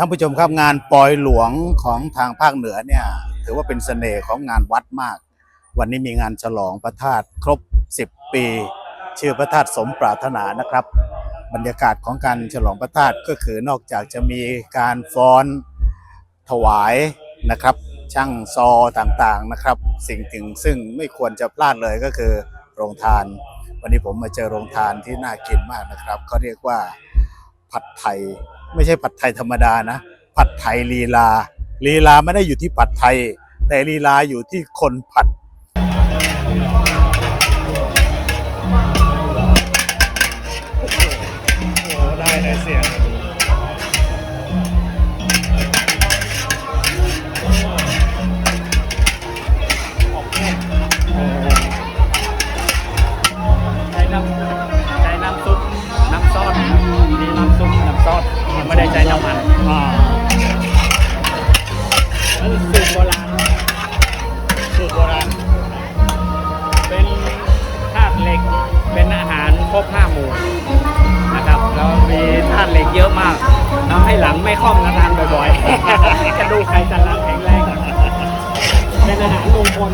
ท่านผู้ชมครับงานปอยหลวงของทางภาคเหนือเนี่ยถือว่าเป็นเสน่ห์ของงานวัดมาก วันนี้มีงานฉลองพระธาตุครบ 10 ปี ชื่อพระธาตุสมปรารถนานะครับ บรรยากาศของการฉลองพระธาตุก็คือนอกจากจะมีการฟ้อนถวายนะครับ ช่างซอต่างๆนะครับ สิ่งถึงซึ่งไม่ควรจะพลาดเลยก็คือโรงทาน วันนี้ผมมาเจอโรงทานที่น่ากินมากนะครับเขาเรียกว่าผัดไทย ไม่ใช่ผัดไทยธรรมดานะ ผัดไทยลีลา ลีลาไม่ได้อยู่ที่ผัดไทย แต่ลีลาอยู่ที่คนผัดโอ้ได้เลยเสีย ให้หลังไม่คล่อมกระทานบ่อยๆกระดูกไขสันหลังแข็งแรงเป็นอาหารมงคล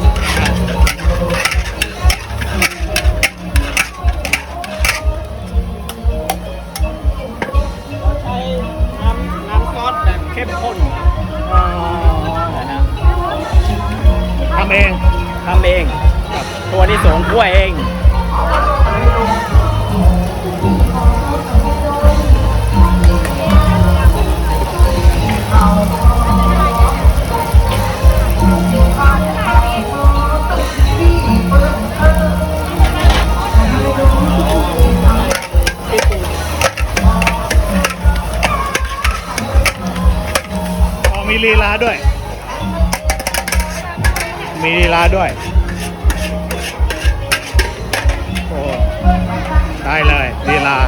ลีลาด้วย มีลีลาด้วย โอ้ ได้เลยลีลา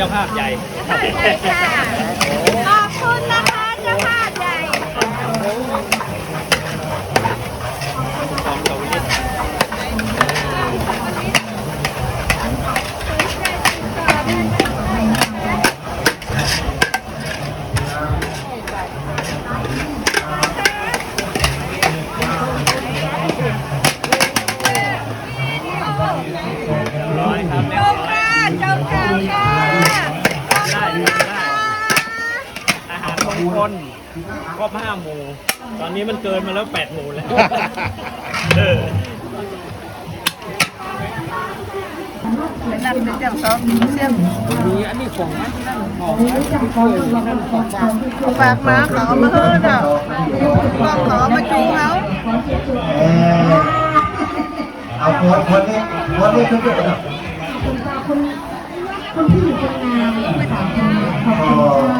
จ้าภาพใหญ่ ค่ะ คลครบห้าหมู่ ตอนนี้มันเกินมาแล้วแปดหมู่แล้วเออนั่นเป็นเจ้าซอสเสี่ยงมีอันนี้ของมันนั่นหอมฝากมาขอมาเฮ้อเด้อก็ขอมาจูเขาเอาคนคนนี้คนนี้คือจุดอะคนที่อยู่ตรงงานนะคะขอบคุณ